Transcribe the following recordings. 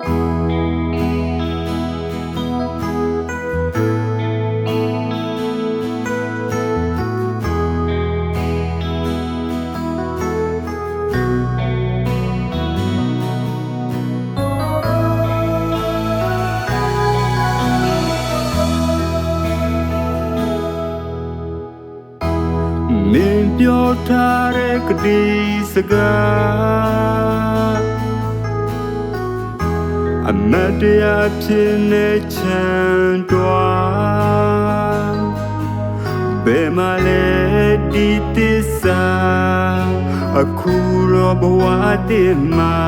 នាងយល់ថារេកឌីសកា အမတ်တရားဖြစ်နေချမ်းတွားဘယ်မှာလဲဒီတစ္စာအခုတော့ဘဝတည်းမှာ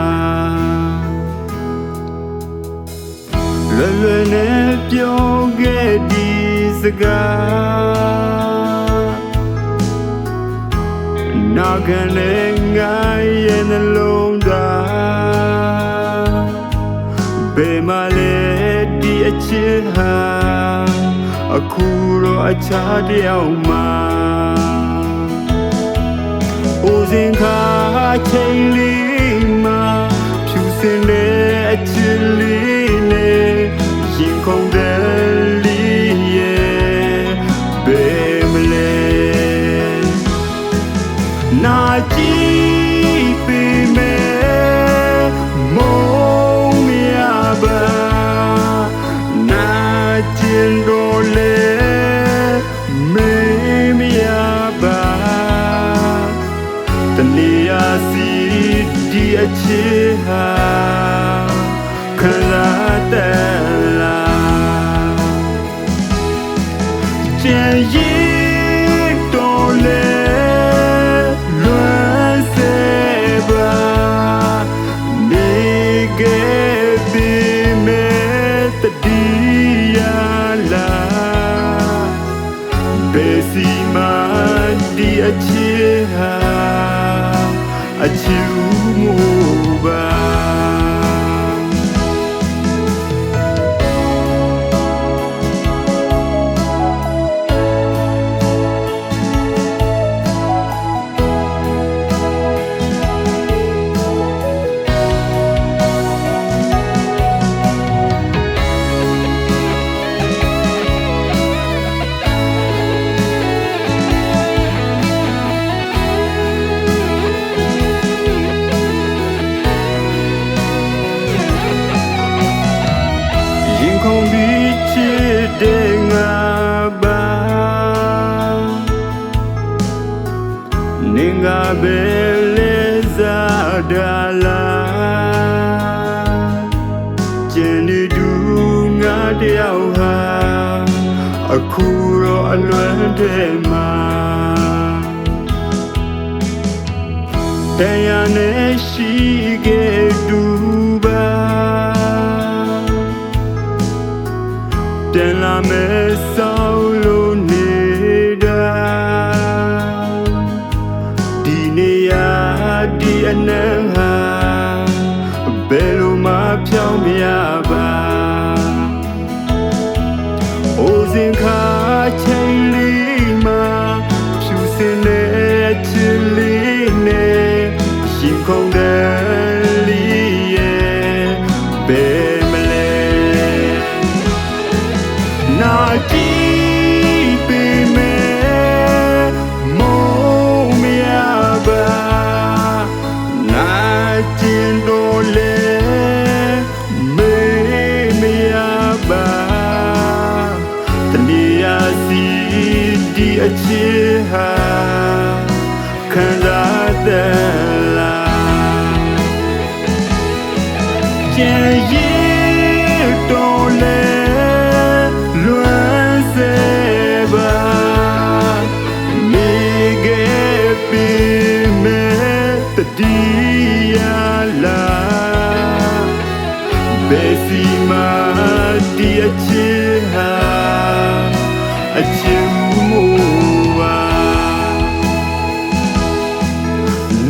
လွယ်လွယ်နဲ့ပြောခဲ့ဒီစကားနာခံတဲ့ငါရဲ့နှလုံး ဒီအချစ်ဟာအခုတော့အခြားတယောက်မှာဦးစင်ခါချိန်လေးမှာဖြူစင်တဲ့အချစ်လေးနဲ့ရင်ခုန်တဲ့လေးရဲ့ဘယ်မလဲနာကြည့်ပေ ဒီအချစ်ဟာခလာတယ်လားကြံရည်တော်လေလွမ်းစေပါနေခဲ့ပြီမဲ့တတိယလာဘယ်စီမဒီအချစ်ဟာ အချစ် နေငါပဲလေစားဒါလာကျန်နေတူငါတယောက်ဟာ ဒီအနံဟာဘယ်လိုမှဖြောင်းမရပါအိုစင်ခါချိန်လေးမှာဖြူစင်တဲ့ချစ်လေးနဲ့ရှင်ခုန်တဲ့လေးရဲ့ဘယ် ဒီအချစ်ဟာခံစားတဲ့လားကြံရည်တော်လဲလွမ်းစေပါနေခဲ့ပြီမဲ့တတိယလာဘယ်စီမာဒီအချစ်ဟာ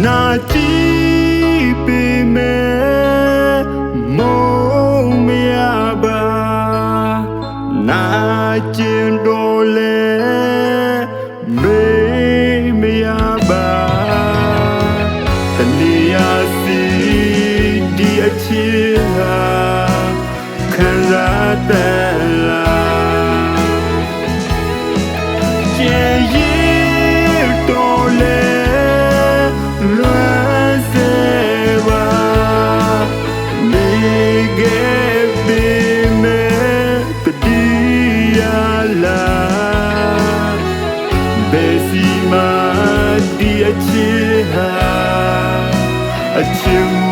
နာကြည့်ပေမဲ့မုံမရပါနာကျင်တော်လေမေးမရပါတနေရာစီဒီအချစ်ဟာခံစားတ 爱情。